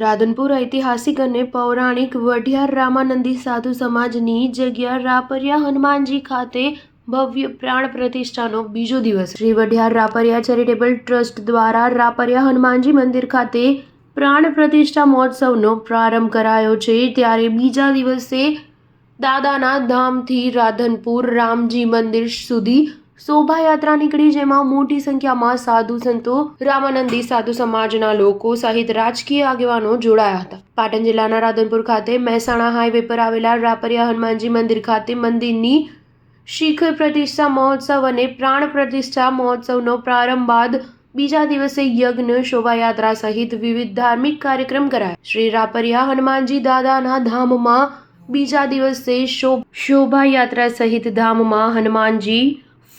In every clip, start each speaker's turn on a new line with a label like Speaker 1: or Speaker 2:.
Speaker 1: રાધનપુર ઐતિહાસિક અને પૌરાણિક વઢિયાર રામાનંદી સાધુ સમાજની જગ્યા રાપરિયા હનુમાનજી ખાતે ભવ્ય પ્રાણ પ્રતિષ્ઠાનો બીજો દિવસ. શ્રી વઢિયાર રાપરિયા ચેરિટેબલ ટ્રસ્ટ દ્વારા રાપરિયા હનુમાનજી મંદિર ખાતે પ્રાણ પ્રતિષ્ઠા મહોત્સવનો પ્રારંભ કરાયો છે. ત્યારે બીજા દિવસે દાદાના ધામથી રાધનપુર રામજી મંદિર સુધી શોભાયાત્રા નીકળી, જેમાં મોટી સંખ્યામાં સાધુ સંતો, રામાનંદી સાધુ સમાજના લોકો સહિત રાજકીય આગેવાનો જોડાયા હતા. પાટણ જિલ્લાના રાધનપુર ખાતે મહેસાણા હાઈવે પર આવેલા રાપરિયા હનુમાનજી મંદિર ખાતે મંદિરની શિખર પ્રતિષ્ઠા મહોત્સવ અને પ્રાણ પ્રતિષ્ઠા મહોત્સવનો પ્રારંભ બાદ બીજા દિવસે યજ્ઞ, શોભાયાત્રા સહિત વિવિધ ધાર્મિક કાર્યક્રમ કરાયા. શ્રી રાપરિયા હનુમાનજી દાદાના ધામમાં બીજા દિવસે શોભાયાત્રા સહિત ધામમાં હનુમાનજી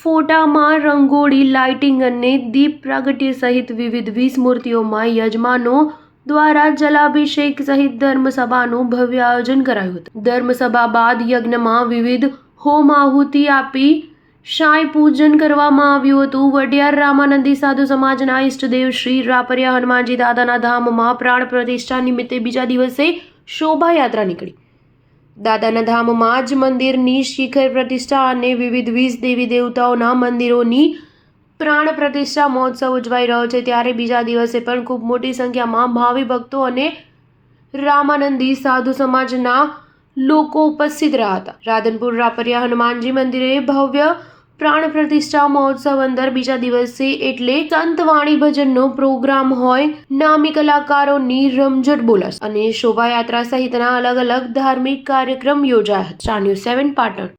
Speaker 1: ફોટામાં રંગોળી, લાઇટિંગ અને દીપ પ્રાગટ્ય સહિત વિવિધ વીસ મૂર્તિઓમાં યજમાનો દ્વારા જલાભિષેક સહિત ધર્મસભાનું ભવ્ય આયોજન કરાયું હતું. ધર્મસભા બાદ યજ્ઞમાં વિવિધ હોમ આહુતિ આપી શાય પૂજન કરવામાં આવ્યું હતું. વડિયાર રામાનંદી સાધુ સમાજના ઈષ્ટદેવ શ્રી રાપરિયા હનુમાનજી દાદાના ધામમાં પ્રાણ પ્રતિષ્ઠા નિમિત્તે બીજા દિવસે શોભાયાત્રા નીકળી. દાદાના ધામમાં જ મંદિરની શિખર પ્રતિષ્ઠા અને વિવિધ વીસ દેવી દેવતાઓના મંદિરોની પ્રાણ પ્રતિષ્ઠા મહોત્સવ ઉજવાઈ રહ્યો છે. ત્યારે બીજા દિવસે પણ ખૂબ મોટી સંખ્યામાં ભાવિ ભક્તો અને રામાનંદી સાધુ સમાજના લોકો ઉપસ્થિત રહ્યા હતા. રાધનપુર રાપરિયા હનુમાનજી મંદિરે ભવ્ય પ્રાણ પ્રતિષ્ઠા મહોત્સવ અંદર બીજા દિવસે એટલે સંતવાણી ભજનનો પ્રોગ્રામ હોય, નામી કલાકારોની રમઝટ બોલાશ અને શોભાયાત્રા સહિતના અલગ અલગ ધાર્મિક કાર્યક્રમ યોજાયા હતા. News seven Patan.